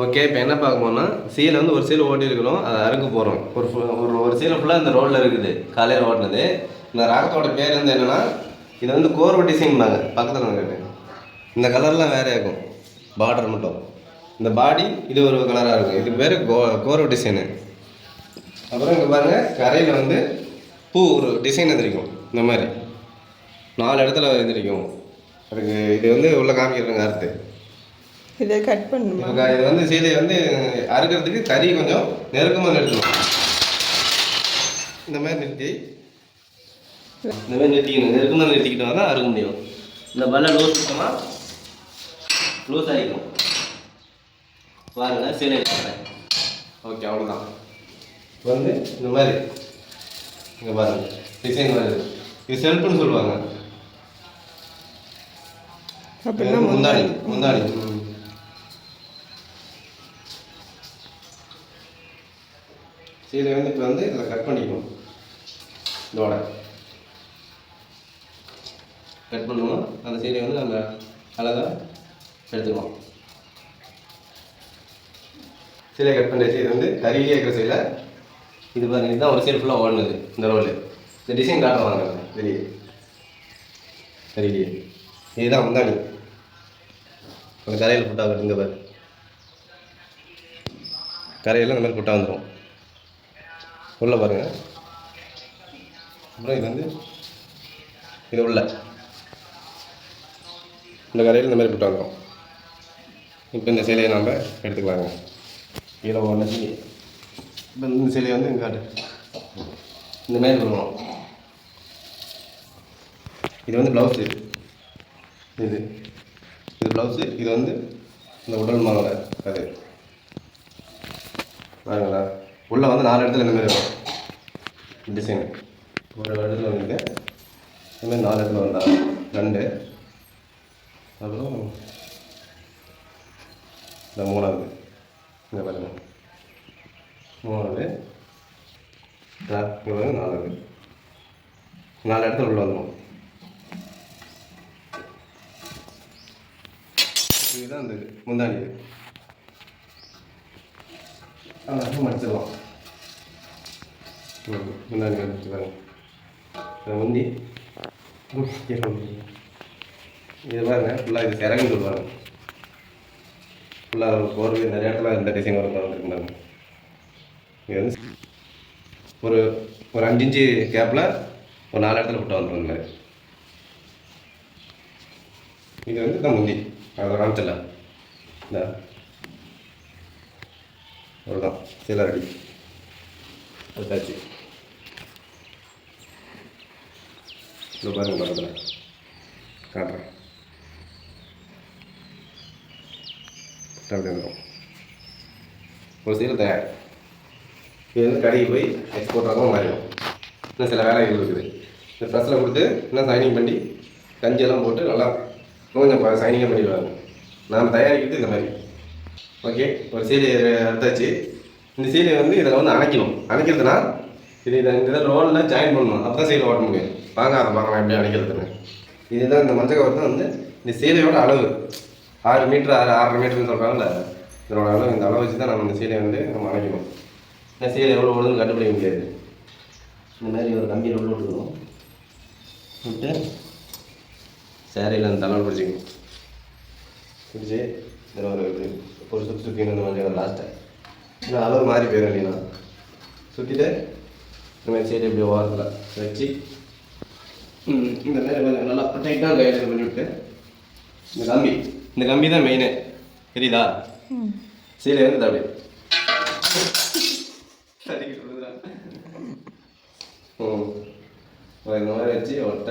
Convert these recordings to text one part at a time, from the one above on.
Okay இப்போ என்ன பார்க்க போறோம்னா சீலை வந்து ஒரு சீலை ஓட்டி இருக்கணும் அதை அறுக்க போகிறோம் ஒரு ஒரு ஒரு சீலை ஃபுல்லாக இந்த ரோட்டில் இருக்குது காலையில் ஓட்டினது. இந்த ரகத்தோட பேர் வந்து என்னென்னா இது வந்து கோர்வ டிசைன்பாங்க பக்கத்தில் கேட்டேன் இந்த கலர்லாம் வேறையா இருக்கும் பார்டர் மட்டும். இந்த பாடி இது ஒரு கலராக இருக்கும். இது பேர் கோ கோர்வ டிசைனு அப்புறம் இங்கே பாருங்கள் கரையில் வந்து பூ ஒரு டிசைன் எழுந்திரிக்கும் இந்த மாதிரி. நாலு இடத்துல எழுந்திரிக்கும் அதுக்கு இது வந்து உள்ளே காமிக்கிறேங்க அறுத்து இதை கட் பண்ணுமா இது வந்து சீலையை வந்து அறுக்கிறதுக்கு கறி கொஞ்சம் நெருக்கமாக நிறுத்தணும் இந்த மாதிரி நிறுத்தி. இந்த மாதிரி நிறுத்திக்கணும். நெருக்கமாக நிறுத்திக்கிட்டா தான் அறுக்க முடியும். இந்த பல்ல லூஸ் சுத்தமாக லூஸ் ஆகிக்கும் பாருங்க சீலை ஓகே அவ்வளோதான் வந்து இந்த மாதிரி. இங்கே பாருங்க. டிசைன் வருது இது செல்ஃபுன்னு சொல்லுவாங்க. அப்படின்னா இதை சீலை வந்து இப்போ வந்து இதில் கட் பண்ணிக்கணும் இதோட கட் பண்ணுவோம் அந்த சீலையை வந்து நம்ம அழகாக எடுத்துக்கலாம். சீலை கட் பண்ணுற சீடு வந்து கருவியாக இருக்கிற சீலை. இது பாருங்க இதுதான் ஒரு சீடு ஃபுல்லாக ஓடுனது இந்த ரோல் இந்த டிசைன் காட்டுவாங்க வெளியே. கருவியே இதுதான் முந்தாணி. அந்த கரையில் புட்டா இங்கே பாரு. கரையில் இந்த மாதிரி புட்டா வந்துடும் உள்ளே பாருங்க. அப்புறம் இது வந்து இது உள்ள. இந்த கரையில் இந்த மாதிரி போட்டு வந்துடும் இப்போ இந்த சிலையை நம்ம எடுத்துக்கலாங்க. கீழே ஒன்று சீலை இப்போ இந்த சேலையை வந்து இங்கே காட்டு. இந்த மாதிரி பண்ணுவோம் இது வந்து ப்ளவுஸு இது. இது ப்ளவுஸு இது வந்து இந்த உடல் மாலை அது. பாருங்களா உள்ளே வந்து நாலு இடத்துல இந்தமாதிரி வரும் டிசைன் ஒரு இடத்துல வந்துருக்கு இந்தமாதிரி நாலு இடத்துல வந்தா ரெண்டு. அப்புறம் இந்த மூணாவது. இந்த பாருங்க. மூணாவது. நாலாவது. நாலு இடத்துல உள்ள வந்துடும் இதுதான் அந்த இது முந்தாணி அழகாக மடிச்சிடலாம் முன்னாடி முந்தாணி மடிச்சு பாருங்க இதை இது பாருங்க ஃபுல்லாக இது சிறகுன்னு சொல்லுவாங்க ஃபுல்லாக போகிறது நிறைய இடத்துல இந்த டிசைன் வரும் பாருங்க இது வந்து ஒரு ஒரு அஞ்சு இன்ச்சு கேப்பில் ஒரு நாலு இடத்துல விட்டு வந்துடும் மாதிரி இது வந்து தான் முந்தி. அதை காமிச்சிடலாம் இந்த. அவ்வளோதான் சில ரெடி. எடுத்தாச்சு. இதோ பாருங்க பக்கத்தில். காட்டுறேன். அப்படி வந்துடும் ஒரு சீலை தயார். இது வந்து கடைக்கு போய் எக்ஸ்போர்ட் ஆகும் மாறிடும். இன்னும் சில வேலைகள் இருக்குது. இந்த ப்ரெஸ்ஸில் கொடுத்து இன்னும் சைனிங் பண்ணி கஞ்சியெல்லாம் போட்டு நல்லா கொஞ்சம் சைனிங்காக பண்ணிடுவாங்க. நாம் தயாரிக்கிறது இந்த மாதிரி. ஓகே ஒரு சீலை எடுத்தாச்சு. இந்த சீலையை வந்து இதில் வந்து அணைக்கணும். அணைக்கிறதுனா இது இதை இந்த ரோலில் ஜாயின் பண்ணணும். அப்போ தான் சீலை ஓட்ட முடியும் வாங்க அதை பார்க்கலாம் எப்படி அணைக்கிறதுன்னு. இதுதான் இந்த மஞ்சள் கவர் தான் வந்து இந்த சீலையோட அளவு. ஆறு மீட்ரு ஆறு ஆறரை மீட்டர்னு சொல்கிறாங்கல்ல இதனோட அளவு இந்த அளவு வச்சு தான் நம்ம இந்த சீலையை வந்து நம்ம அணைக்கணும். இந்த சீலை எவ்வளோ ஓடுதுன்னு கண்டுபிடிக்க முடியாது. இந்த மாதிரி ஒரு கம்பியில் உள்ள விட்டுக்கணும். விட்டு சேரையில் அந்த தலைவர் பிடிச்சிக்கணும். பிடிச்சி இது. ஒரு சுற்றி சுற்றி இந்த மாதிரி லாஸ்ட்டை இன்னும் அளவு மாறி போயிடும் இல்லைனா சுற்றிட்டு இந்த மாதிரி சைடு இப்படி ஓரத்தில் வச்சு. இந்த மாதிரி கொஞ்சம் நல்லா டைட்டாக கையில் பண்ணி விட்டு இந்த கம்பி இந்த கம்பி தான் மெயினு தெரியுதா? சீலை வந்து விழுதுறான். ம். இந்த மாதிரி வச்சு ஒட்ட.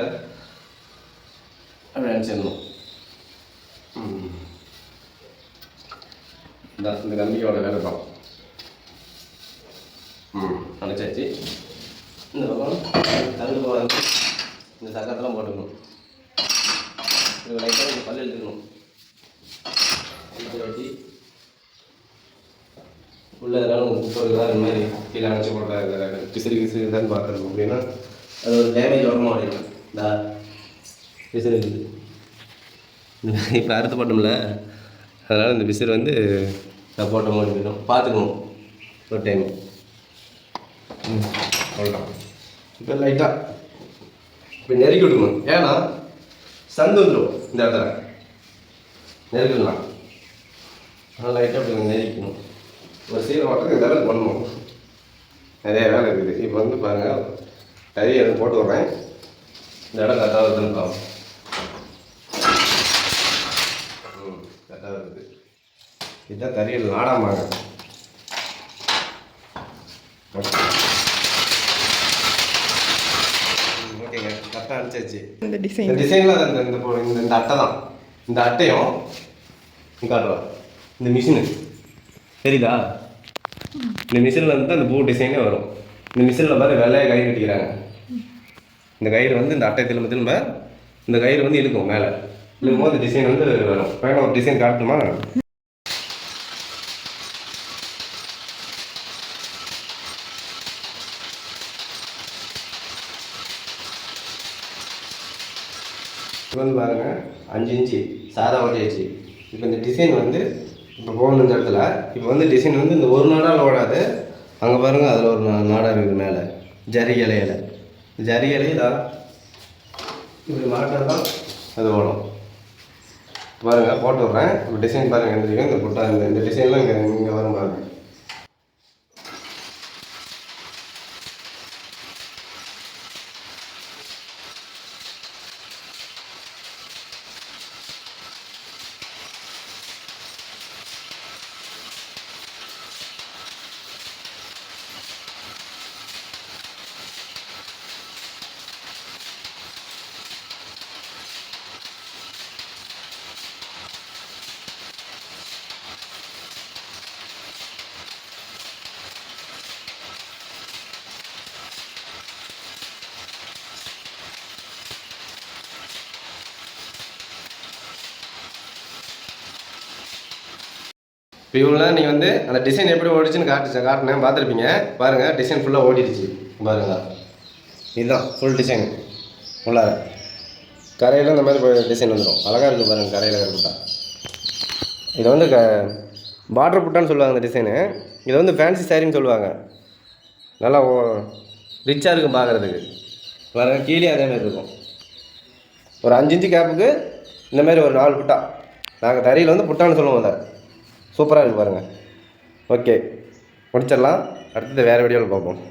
அப்படி அடிச்சிடணும். இந்த இந்த கம்பியோட வேலை தான் ம் அடைச்சாச்சு. இந்த பக்கம் தகுந்த போகாது இந்த சக்கரத்தெல்லாம் போட்டுக்கணும். இது லைட்டாக இந்த பல்லு எடுத்துக்கணும் உள்ளே வச்சு உள்ள ஏதாவது இந்த மாதிரி கீழே அணைச்சி போட்டா பிசிறு கிசிறு தான் பார்க்குறது அப்படின்னா அது ஒரு டேமேஜ் வரணும் அப்படின்னா இந்த கிசிறு இருக்குது. இப்போ அறுத்து போட்டோம்ல அதனால் இந்த விசிறு வந்து நான் முடிஞ்சிடும் போயிடும் பார்த்துக்கணும். ஒரு டைம் ம் அவ்வளோதான் இப்போ லைட்டாக இப்போ நெருக்கி விட்டுக்கணும். ஏன்னா சந்து வந்துடும் இந்த இடத்துல. நெருக்கலாம் ஆனால் லைட்டாக இப்படி நெருக்கணும் ஒரு சீலை மட்டும் இந்த அளவுக்கு பண்ணணும். நிறைய வேலை இருக்குது. இப்போ வந்து பாருங்கள் நிறைய எதுவும் போட்டு விட்றேன். இந்த இடம் கரெக்டாக வருதுன்னு பார்ப்போம். ம் கரெக்டாக இருக்குது. இதுதான் தறியல் நாடாமாங்க ஓகேங்க கரெக்டாக அனுப்பிச்சாச்சு. இந்த இந்த டிசைன் டிசைனில் இந்த இந்த இந்த இந்த அட்டை தான். இந்த அட்டையும் காட்டுவா இந்த மிஷினு தெரியுதா? இந்த மிஷினில் வந்து இந்த பூ டிசைனே வரும். இந்த மிஷினில் பாரு வெள்ளைய கயிறு கட்டிக்கிறாங்க. இந்த கயிறு வந்து இந்த அட்டை திரும்ப திரும்ப இந்த கயிறு வந்து இழுக்கும் மேலே. இழுக்கும் போது இந்த டிசைன் வந்து வரும். வேணும் ஒரு டிசைன் காட்டுமா இப்போ வந்து அஞ்சு இன்ச்சு சாதா ஓட்டியாச்சு இப்போ இந்த டிசைன் வந்து இப்போ போகணும் இந்த இடத்துல இப்போ வந்து டிசைன் வந்து இந்த ஒரு நாடால் ஓடாது. அங்கே பாருங்கள் அதில் ஒரு நா- இருக்குது மேலே. ஜரி இலையில. ஜரி இலையில இப்படி மாட்டால் தான் அது ஓடும். பாருங்கள் போட்டு விட்றேன். இப்போ டிசைன் பாருங்க இந்த இந்த புட்டா இந்த இந்த டிசைன்லாம் இங்கே இங்கே வரும் பாருங்கள் இப்போ நீ நீங்கள் வந்து அந்த டிசைன் எப்படி ஓடிச்சுன்னு காட்டுச்சு காட்டினேன் பார்த்துருப்பீங்க. பாருங்கள் டிசைன் ஃபுல்லாக ஓடிடுச்சு. பாருங்கள் இதுதான் ஃபுல் டிசைன் உள்ளார கரையில் இந்த மாதிரி டிசைன் வந்துடும் அழகாக இருக்குது பாருங்கள் கரையில் கருப்புட்டா இது வந்து க பார்டர் புட்டான்னு சொல்லுவாங்க அந்த டிசைனு இதை வந்து ஃபேன்சி சாரின்னு சொல்லுவாங்க. நல்லா ரிச்சாக இருக்கும் பார்க்குறதுக்கு. வர கீழே அதே மாதிரி இருக்கும். ஒரு அஞ்சு இன்ச்சு கேப்புக்கு இந்த மாதிரி ஒரு நாலு புட்டா. நாங்கள் தரையில் வந்து புட்டான்னு சொல்லுவோம் அதை. சூப்பராக இருக்குது பாருங்கள் ஓகே முடிச்சிடலாம். அடுத்தது வேறு வீடியோவில் பார்ப்போம்.